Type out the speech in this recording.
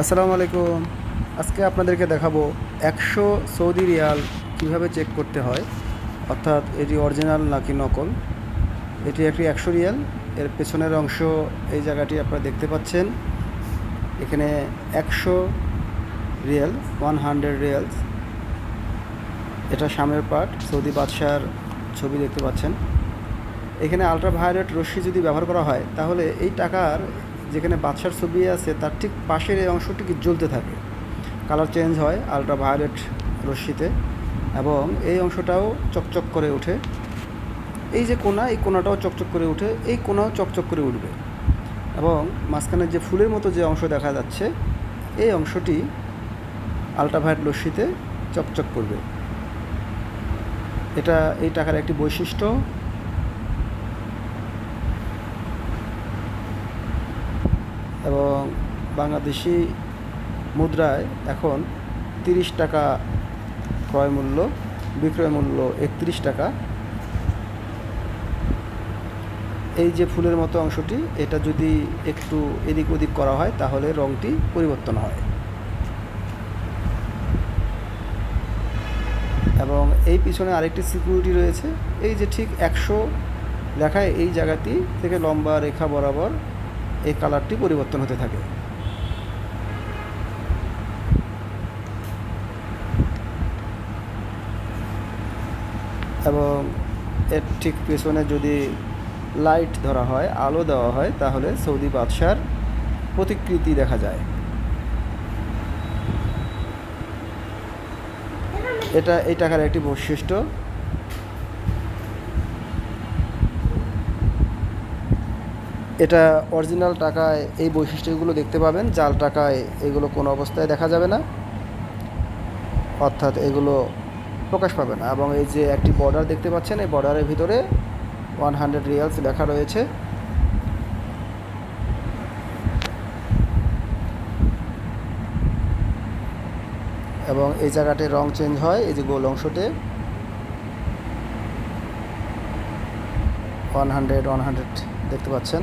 আসসালামু আলাইকুম। আজকে আপনাদেরকে দেখাবো একশো সৌদি রিয়াল কীভাবে চেক করতে হয়। অর্থাৎ এটি অরিজিনাল নাকি নকল। এটি একটি একশো রিয়াল। এর পেছনের অংশ এই জায়গাটি আপনারা দেখতে পাচ্ছেন। এখানে একশো রিয়াল ওয়ান হান্ড্রেড রিয়ালস। এটা সামনের পার্ট সৌদি বাদশার ছবি দেখতে পাচ্ছেন। এখানে আলট্রাভায়োলেট রশ্মি যদি ব্যবহার করা হয়, তাহলে এই টাকার যেখানে বাদশার ছবি আছে, তার ঠিক পাশের এই অংশটি কি জ্বলতে থাকে। কালার চেঞ্জ হয় আলট্রাভায়োলেট রশ্মিতে এবং এই অংশটাও চকচক করে ওঠে। এই যে কোনা, এই কোনাটাও চকচক করে ওঠে, এই কোনাও চকচক করে উঠবে এবং মাঝখানের যে ফুলের মতো যে অংশ দেখা যাচ্ছে, এই অংশটি আলট্রাভায়োলেট রশ্মিতে চকচক করবে। এটা, এই টাকার একটি বৈশিষ্ট্য। এবং বাংলাদেশি মুদ্রায় এখন তিরিশ টাকা ক্রয় মূল্য, বিক্রয় মূল্য একত্রিশ টাকা। এই যে ফুলের মতো অংশটি, এটা যদি একটু এদিক ওদিক করা হয়, তাহলে রঙটি পরিবর্তন হয়। এবং এই পিছনে আরেকটি সিকিউরিটি রয়েছে। এই যে ঠিক একশো লেখায় এই জায়গাটি থেকে লম্বা রেখা বরাবর এই কালারটি পরিবর্তন হতে থাকে। এবং এর ঠিক পেছনে যদি লাইট ধরা হয়, আলো দেওয়া হয়, তাহলে সৌদি বাদশার প্রতিকৃতি দেখা যায়। এটা এই টাকার একটি বৈশিষ্ট্য। এটা অরিজিনাল টাকায় এই বৈশিষ্ট্যগুলো দেখতে পাবেন। জাল টাকায় এগুলো কোনো অবস্থায় দেখা যাবে না। অর্থাৎ এগুলো প্রকাশ পাবে না। এবং এই যে একটি বর্ডার দেখতে পাচ্ছেন, এই বর্ডারের ভিতরে ওয়ান হান্ড্রেড রিয়ালস লেখা রয়েছে। এবং এই জায়গাটির রং চেঞ্জ হয়, এই যে গোল অংশতে। ওয়ান হান্ড্রেড ওয়ান হান্ড্রেড দেখতে পাচ্ছেন।